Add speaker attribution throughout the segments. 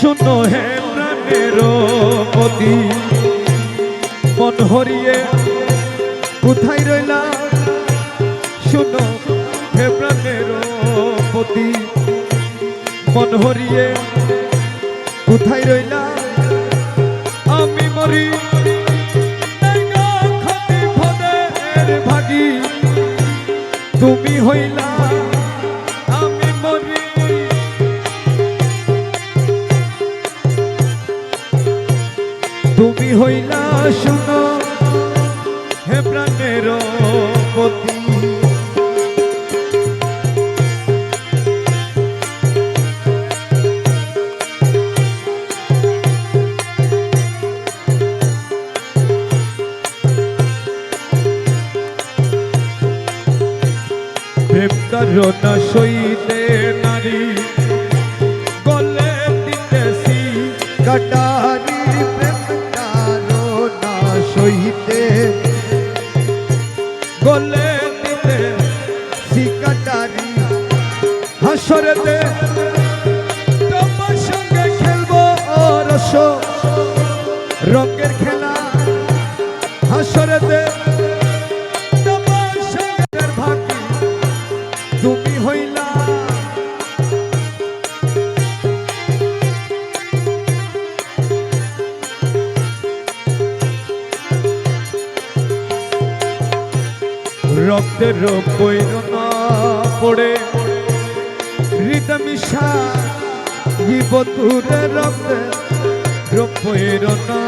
Speaker 1: শুনো হে প্রাণের মতি মন হরিয়ে কোথায় রইলা? শুনো হে প্রাণের মতি মন হরিয়ে কোথায় রইলা? আমি মরি। ভাগী। তুমি হইলা তুমি হইলা শুনো হে প্রাণের পতি প্রেম সইতে নারী গলে দিতেছি
Speaker 2: কটারি প্রেম। সহিতে
Speaker 1: গলে দিতে
Speaker 2: শিকাটারি
Speaker 1: হাসরেতে তোমার সঙ্গে খেলব রস রঙের রক্তের বৈর না পড়ে। হৃদমিশা রক্তে রূপের না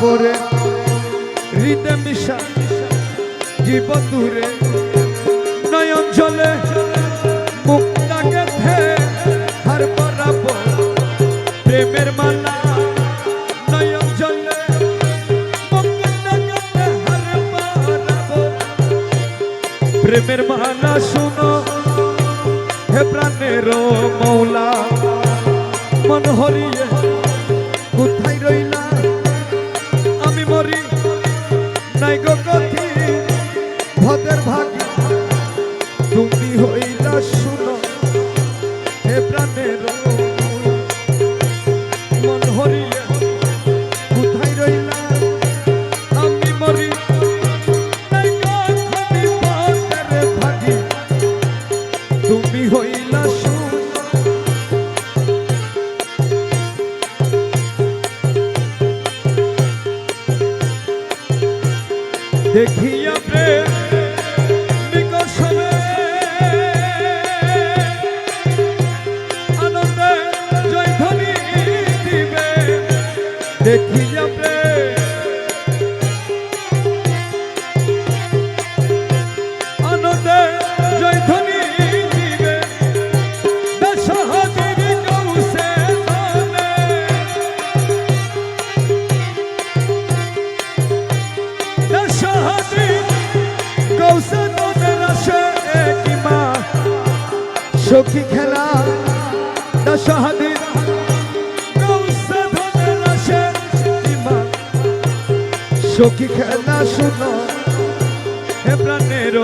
Speaker 1: পড়ে। হৃদমিশা জীবতুরে নয়ন জলে মুক্তাকে থে হার পরাব প্রেমের মালা প্রেমের মালা শুনো। হে প্রাণের মৌলা, মন হরিয়ে কোথায় রইলা? আমি মরি, নাই গো কথি, ভদের ভাগ। তুমি হইলা শুনো, হে প্রাণের তুমি হইলা শুনো দেখিয়া প্রেম নিকষণে আনন্দে জয়ধ্বনি দিবে। দেখিয়া কৌশলের আসে কিমা
Speaker 2: সখী খেলা
Speaker 1: কিমা
Speaker 2: সখী খেলা শুনো
Speaker 1: হে প্রাণের